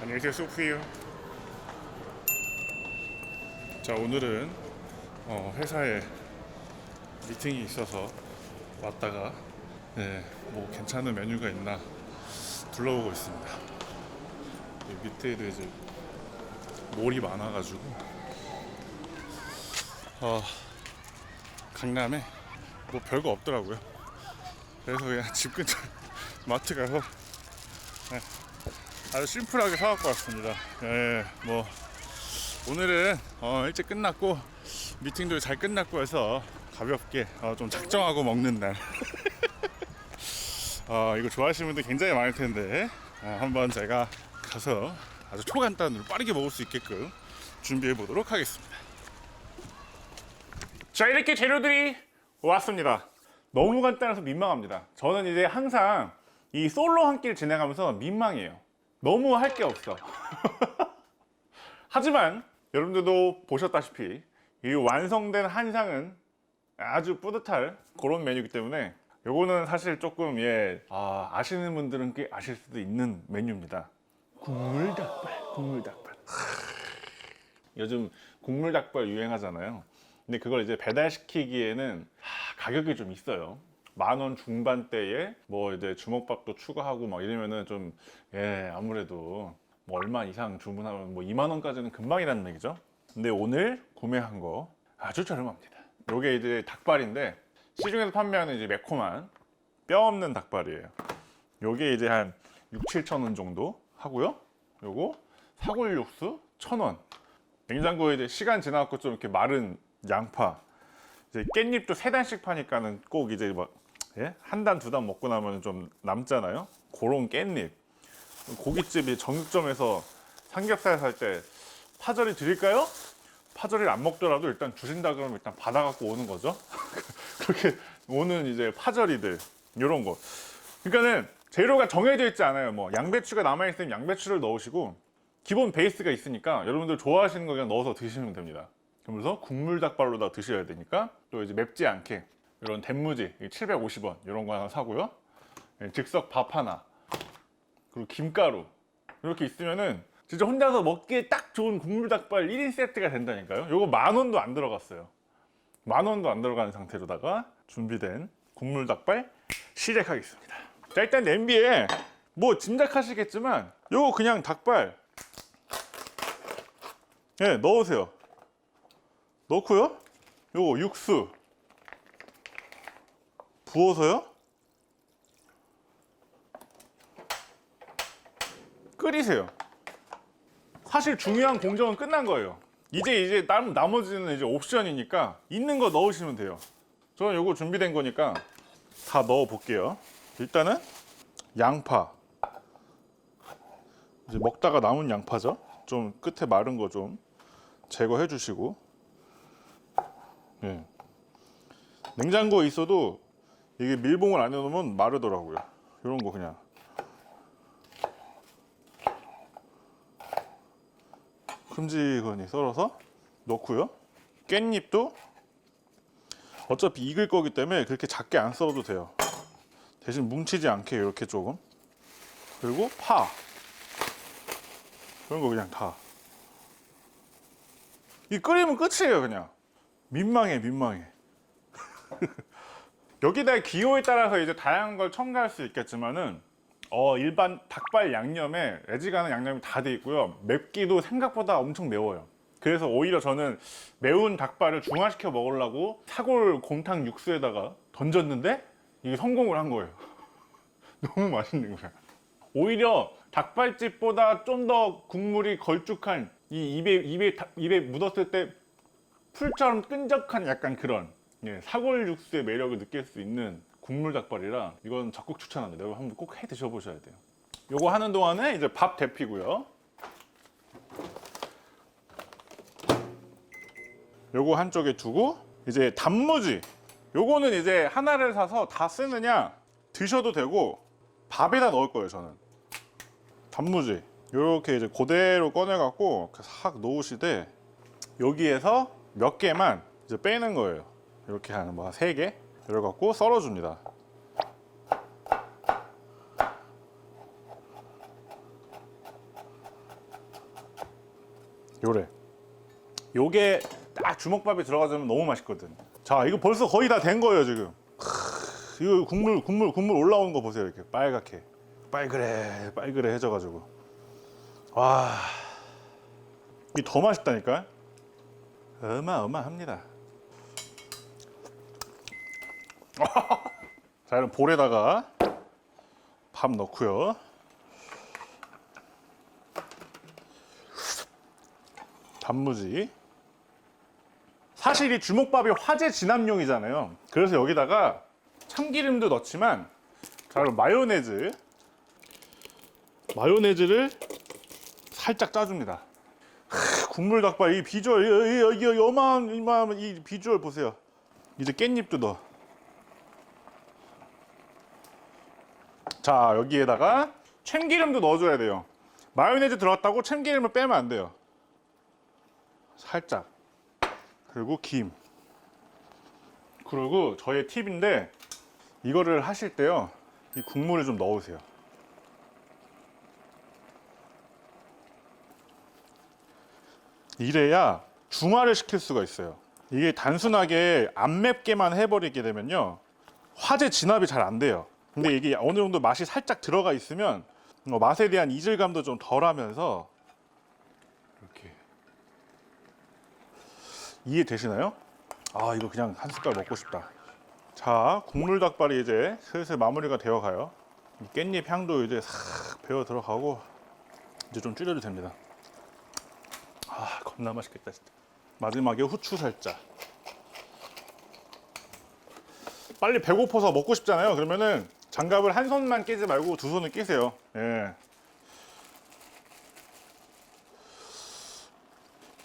안녕히 계세요 소프예요. 자 오늘은 어, 회사에 미팅이 있어서 왔다가 네, 뭐 괜찮은 메뉴가 있나 둘러보고 있습니다. 이 밑에도 이제 몰이 많아가지고. 어, 강남에 뭐 별거 없더라고요. 그래서 그냥 집 근처 마트 가서 네, 아주 심플하게 사갖고 왔습니다. 예, 뭐 오늘은 어, 일찍 끝났고 미팅도 잘 끝났고 해서 가볍게 어, 좀 작정하고 먹는 날. 어, 이거 좋아하시는 분들 굉장히 많을 텐데 어, 한번 제가 가서 아주 초간단으로 빠르게 먹을 수 있게끔 준비해 보도록 하겠습니다. 자 이렇게 재료들이 왔습니다. 너무 간단해서 민망합니다. 저는 이제 항상 이 솔로 한 끼를 진행하면서 민망해요. 너무 할 게 없어. 하지만 여러분들도 보셨다시피 이 완성된 한상은 아주 뿌듯할 그런 메뉴이기 때문에 요거는 사실 조금 예 아, 아시는 분들은 꽤 아실 수도 있는 메뉴입니다. 국물 닭발, 국물 닭발. 요즘 국물 닭발 유행하잖아요. 근데 그걸 이제 배달시키기에는 하, 가격이 좀 있어요. 만 원 중반대에 뭐 이제 주먹밥도 추가하고 막 이러면은 좀 예 아무래도 뭐 얼마 이상 주문하면 뭐 2만 원까지는 금방이라는 얘기죠. 근데 오늘 구매한 거 아주 저렴합니다. 요게 이제 닭발인데 시중에서 판매하는 이제 매콤한 뼈 없는 닭발이에요. 요게 이제 한 6, 7천 원 정도 하고요. 요거 사골 육수 1,000원. 냉장고에 이제 시간 지나고 좀 이렇게 마른 양파. 이제 깻잎도 세 단씩 파니까는 꼭 이제 막 예? 한 단, 두 단 먹고 나면 좀 남잖아요. 그런 깻잎. 고깃집이 정육점에서 삼겹살 살 때 파절이 드릴까요? 파절이를 안 먹더라도 일단 주신다 그러면 일단 받아갖고 오는 거죠. 그렇게 오는 이제 파절이들 이런 거. 그러니까는 재료가 정해져 있지 않아요. 뭐 양배추가 남아 있으면 양배추를 넣으시고 기본 베이스가 있으니까 여러분들 좋아하시는 거 그냥 넣어서 드시면 됩니다. 그러면서 국물 닭발로다 드셔야 되니까 또 이제 맵지 않게 이런 단무지 750원 이런 거 하나 사고요. 예, 즉석 밥 하나 그리고 김가루 이렇게 있으면은 진짜 혼자서 먹기에 딱 좋은 국물 닭발 1인 세트가 된다니까요. 요거 만 원도 안 들어갔어요. 만 원도 안 들어가는 상태로다가 준비된 국물 닭발 시작하겠습니다. 자 일단 냄비에 뭐 짐작하시겠지만 요거 그냥 닭발 예 넣으세요. 넣고요. 요거 육수 부어서요. 끓이세요. 사실 중요한 공정은 끝난 거예요. 이제 이제 남, 나머지는 이제 옵션이니까 있는 거 넣으시면 돼요. 저는 요거 준비된 거니까 다 넣어 볼게요. 일단은 양파. 이제 먹다가 남은 양파죠. 좀 끝에 마른 거 좀 제거해 주시고. 예. 냉장고에 있어도 이게 밀봉을 안 해놓으면 마르더라고요. 이런 거 그냥. 큼지근히 썰어서 넣고요. 깻잎도 어차피 익을 거기 때문에 그렇게 작게 안 썰어도 돼요. 대신 뭉치지 않게 이렇게 조금. 그리고 파. 그런 거 그냥 다. 이 끓이면 끝이에요, 그냥. 민망해, 민망해. 여기다 기호에 따라서 이제 다양한 걸 첨가할 수 있겠지만은 어 일반 닭발 양념에 애지간한 양념이 다 돼 있고요. 맵기도 생각보다 엄청 매워요. 그래서 오히려 저는 매운 닭발을 중화시켜 먹으려고 사골 곰탕 육수에다가 던졌는데 이게 성공을 한 거예요. 너무 맛있는 거야. 오히려 닭발집보다 좀 더 국물이 걸쭉한 이 입에 입에 다- 입에 묻었을 때 풀처럼 끈적한 약간 그런 예, 사골 육수의 매력을 느낄 수 있는 국물 닭발이라 이건 적극 추천합니다. 여러분 한번 꼭 해 드셔보셔야 돼요. 요거 하는 동안에 이제 밥 데피고요. 요거 한쪽에 두고 이제 단무지 요거는 이제 하나를 사서 다 쓰느냐 드셔도 되고 밥에다 넣을 거예요 저는 단무지 요렇게 이제 그대로 꺼내 갖고 싹 놓으시되 여기에서 몇 개만 이제 빼는 거예요 이렇게 한뭐세개 이래 갖고 썰어 줍니다 요래. 요게 딱 주먹밥에 들어가자면 너무 맛있거든. 자, 이거 벌써 거의 다 된 거예요 지금. 크, 이거 국물 국물 국물 올라오는 거 보세요 이렇게 빨갛게 빨그래 빨그래 해져가지고 와 이게 더 맛있다니까. 어마어마합니다. 자, 그럼 볼에다가 밥 넣고요. 단무지. 사실 이 주먹밥이 화재 진압용이잖아요. 그래서 여기다가 참기름도 넣지만 자, 그럼 마요네즈. 마요네즈를 살짝 짜줍니다. 크, 국물 닭발 이 비주얼 이, 이, 이, 이 어마한 이마한 이 비주얼 보세요. 이제 깻잎도 넣어. 자 여기에다가 참기름도 넣어줘야 돼요. 마요네즈 들어갔다고 참기름을 빼면 안 돼요. 살짝. 그리고 김. 그리고 저의 팁인데 이거를 하실 때요. 이 국물을 좀 넣으세요. 이래야 중화를 시킬 수가 있어요. 이게 단순하게 안 맵게만 해버리게 되면요. 화재 진압이 잘 안 돼요. 근데 이게 어느 정도 맛이 살짝 들어가 있으면 어, 맛에 대한 이질감도 좀 덜하면서 이렇게 이해 되시나요? 아 이거 그냥 한 숟갈 먹고 싶다. 자 국물 닭발이 이제 슬슬 마무리가 되어 가요. 이 깻잎 향도 이제 싹 배어 들어가고 이제 좀 줄여도 됩니다. 아 겁나 맛있겠다 진짜. 마지막에 후추 살짝. 빨리 배고파서 먹고 싶잖아요. 그러면은 장갑을 한 손만 끼지 말고 두 손을 끼세요. 예.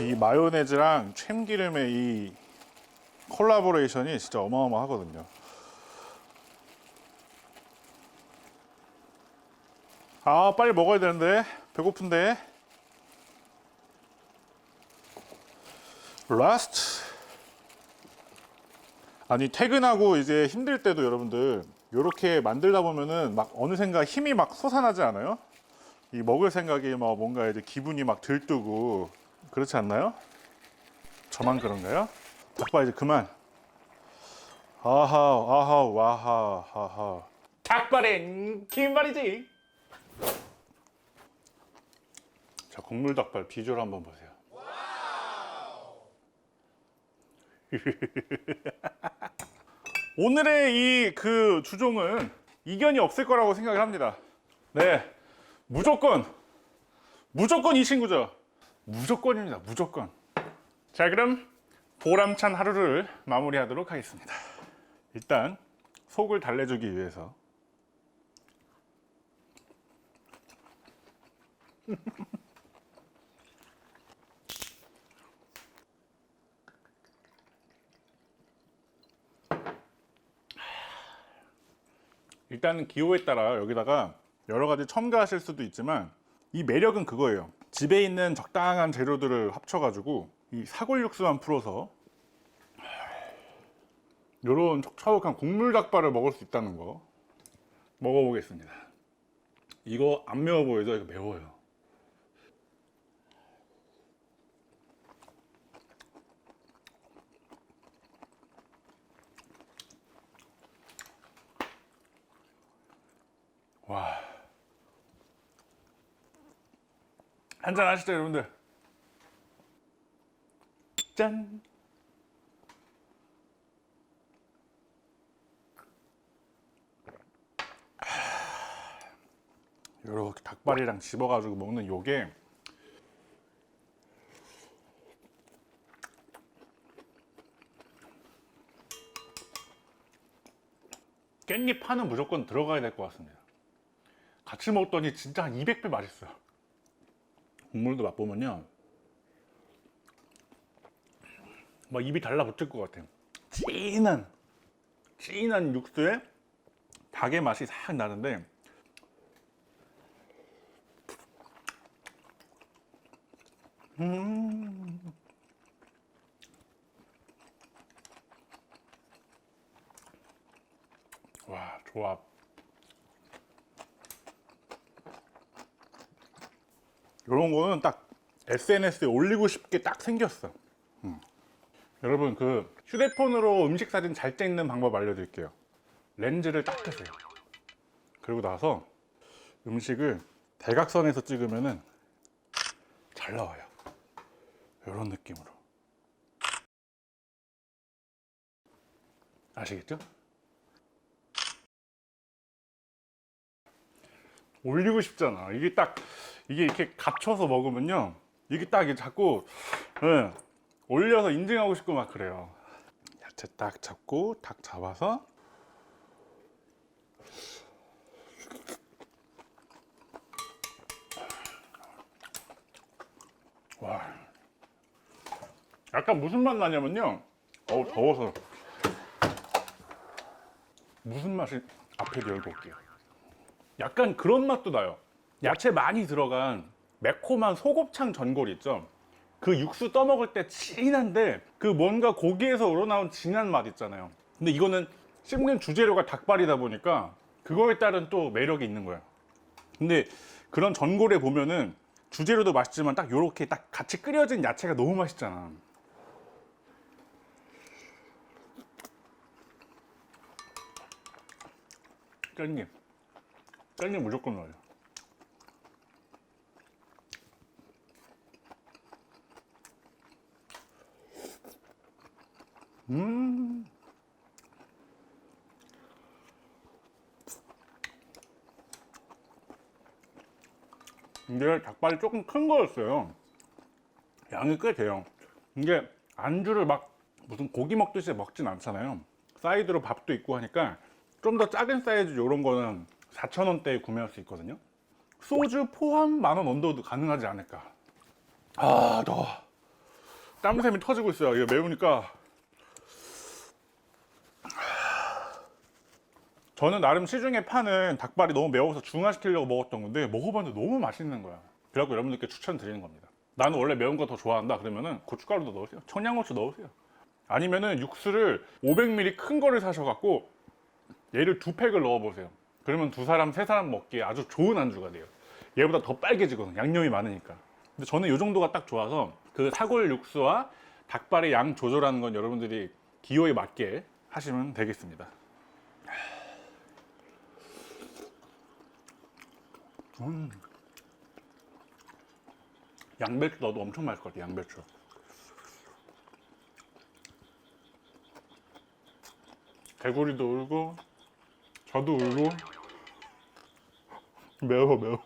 이 마요네즈랑 참기름의 이 콜라보레이션이 진짜 어마어마하거든요. 아, 빨리 먹어야 되는데. 배고픈데. 라스트. 아니, 퇴근하고 이제 힘들 때도 여러분들 이렇게 만들다 보면은 막 어느샌가 힘이 막 솟아나지 않아요? 이 먹을 생각이 막 뭔가 이제 기분이 막 들뜨고 그렇지 않나요? 저만 그런가요? 닭발 이제 그만. 아하, 아하, 와하, 하하. 닭발엔 김말이지. 자, 국물 닭발 비주얼 한번 보세요. 오늘의 이 그 주종은 이견이 없을 거라고 생각을 합니다. 네, 무조건, 무조건 이 친구죠. 무조건입니다. 무조건. 자, 그럼 보람찬 하루를 마무리하도록 하겠습니다. 일단 속을 달래주기 위해서 일단은 기호에 따라 여기다가 여러 가지 첨가하실 수도 있지만 이 매력은 그거예요. 집에 있는 적당한 재료들을 합쳐가지고 이 사골 육수만 풀어서 이런 촉촉한 국물 닭발을 먹을 수 있다는 거 먹어보겠습니다. 이거 안 매워 보이죠? 이거 매워요. 와. 한잔 하시죠, 여러분들. 짠. 이렇게 닭발이랑 집어가지고 먹는 요게 깻잎 파는 무조건 들어가야 될 것 같습니다. 같이 먹었더니 진짜 한 200배 맛있어요. 국물도 맛보면요. 막 입이 달라붙을 것 같아요. 진한, 진한 육수에 닭의 맛이 싹 나는데 음. 와, 조합. 이런 거는 딱 SNS에 올리고 싶게 딱 생겼어. 음. 여러분 그 휴대폰으로 음식 사진 잘 찍는 방법 알려드릴게요. 렌즈를 딱 끄세요. 그리고 나서 음식을 대각선에서 찍으면은 잘 나와요. 이런 느낌으로. 아시겠죠? 올리고 싶잖아. 이게 딱 이게 이렇게 갇혀서 먹으면요. 이게 딱 이게 자꾸 예, 올려서 인증하고 싶고 막 그래요. 야채 딱 잡고 딱 잡아서 와. 약간 무슨 맛 나냐면요. 어우 더워서 무슨 맛이 앞에 열고 올게요. 약간 그런 맛도 나요. 야채 많이 들어간 매콤한 소곱창 전골 있죠. 그 육수 떠먹을 때 진한데 그 뭔가 고기에서 우러나온 진한 맛 있잖아요. 근데 이거는 씹는 주재료가 닭발이다 보니까 그거에 따른 또 매력이 있는 거예요. 근데 그런 전골에 보면은 주재료도 맛있지만 딱 요렇게 딱 같이 끓여진 야채가 너무 맛있잖아. 깻잎. 깻잎 무조건 넣어요. 음. 이게 닭발이 조금 큰 거였어요. 양이 꽤 돼요. 이게 안주를 막 무슨 고기 먹듯이 먹진 않잖아요. 사이드로 밥도 있고 하니까 좀 더 작은 사이즈 이런 거는 4,000원대에 구매할 수 있거든요. 소주 포함 만원 언더도 가능하지 않을까. 아, 더워. 땀샘이 터지고 있어요. 이거 매우니까. 저는 나름 시중에 파는 닭발이 너무 매워서 중화시키려고 먹었던 건데 먹어봤는데 너무 맛있는 거야. 그래갖고 여러분들께 추천드리는 겁니다. 나는 원래 매운 거 더 좋아한다 그러면은 고춧가루도 넣으세요. 청양고추 넣으세요. 아니면은 육수를 500ml 큰 거를 사셔갖고 얘를 두 팩을 넣어보세요. 그러면 두 사람, 세 사람 먹기에 아주 좋은 안주가 돼요. 얘보다 더 빨개지거든. 양념이 많으니까. 근데 저는 이 정도가 딱 좋아서 그 사골 육수와 닭발의 양 조절하는 건 여러분들이 기호에 맞게 하시면 되겠습니다. 음. 양배추 넣어도 엄청 맛있을 것 같아, 양배추. 개구리도 울고, 저도 울고, 매워, 매워.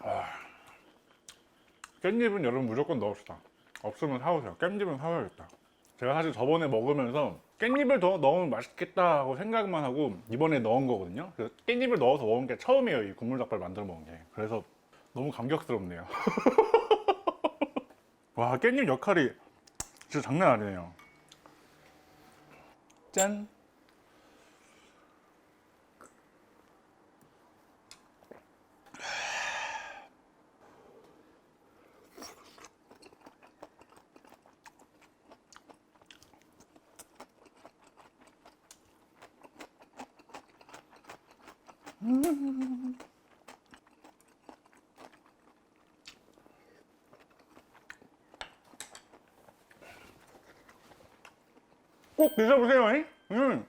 아. 깻잎은 여러분 무조건 넣읍시다. 없으면 사오세요. 깻잎은 사와야겠다. 제가 사실 저번에 먹으면서 깻잎을 더 넣으면 맛있겠다 하고 생각만 하고 이번에 넣은 거거든요. 그래서 깻잎을 넣어서 먹은 게 처음이에요. 이 국물 닭발 만들어 먹은 게. 그래서 너무 감격스럽네요. 와, 깻잎 역할이 진짜 장난 아니에요. 짠. 꼭 드셔보세요. 잉? 음.